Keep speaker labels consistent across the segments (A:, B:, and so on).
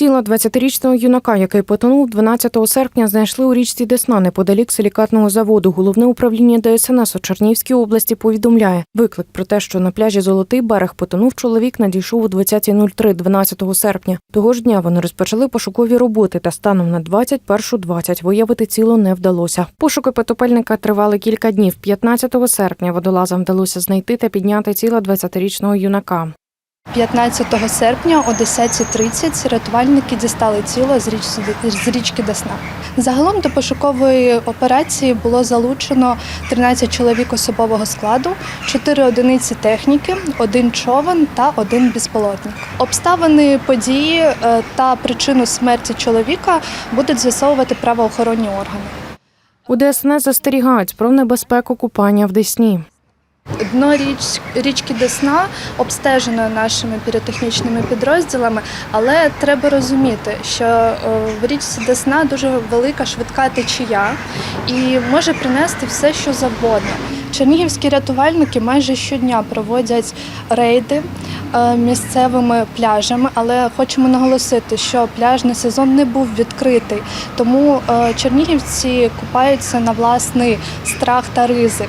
A: Тіло 20-річного юнака, який потонув 12 серпня, знайшли у річці Десна неподалік силікатного заводу. Головне управління ДСНС у Чернігівській області повідомляє, виклик про те, що на пляжі Золотий берег потонув чоловік, надійшов о 20.03 12 серпня. Того ж дня вони розпочали пошукові роботи, та станом на 21.20 виявити тіло не вдалося. Пошуки потопельника тривали кілька днів. 15 серпня водолазам вдалося знайти та підняти тіло 20-річного юнака.
B: 15 серпня о 10.30 рятувальники дістали тіло з, річ, з річки Десна. Загалом до пошукової операції було залучено 13 чоловік особового складу, 4 одиниці техніки, один човен та один безпілотник. Обставини події е, та причину смерті чоловіка будуть з'ясовувати правоохоронні органи.
A: У ДСНС застерігають про небезпеку купання в Десні.
B: Дно річ, річки Десна обстежено нашими піротехнічними підрозділами, але треба розуміти, що е, в річці Десна дуже велика швидка течія і може принести все, що завгодно. Чернігівські рятувальники майже щодня проводять рейди е, місцевими пляжами, але хочемо наголосити, що пляжний сезон не був відкритий, тому е, чернігівці купаються на власний страх та ризик.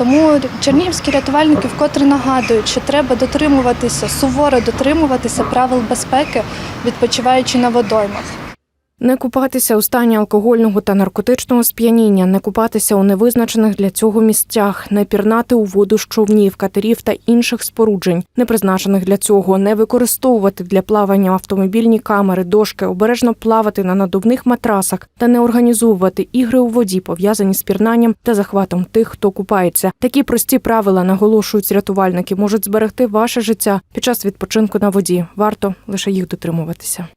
B: Тому чернігівські рятувальники вкотре нагадують, що треба дотримуватися, суворо дотримуватися правил безпеки, відпочиваючи на водоймах.
A: Не купатися у стані алкогольного та наркотичного сп'яніння, не купатися у невизначених для цього місцях, не пірнати у воду з човнів, катерів та інших споруджень, не призначених для цього, не використовувати для плавання автомобільні камери, дошки, обережно плавати на надувних матрасах та не організовувати ігри у воді, пов'язані з пірнанням та захватом тих, хто купається. Такі прості правила наголошують рятувальники, можуть зберегти ваше життя під час відпочинку на воді. Варто лише їх дотримуватися.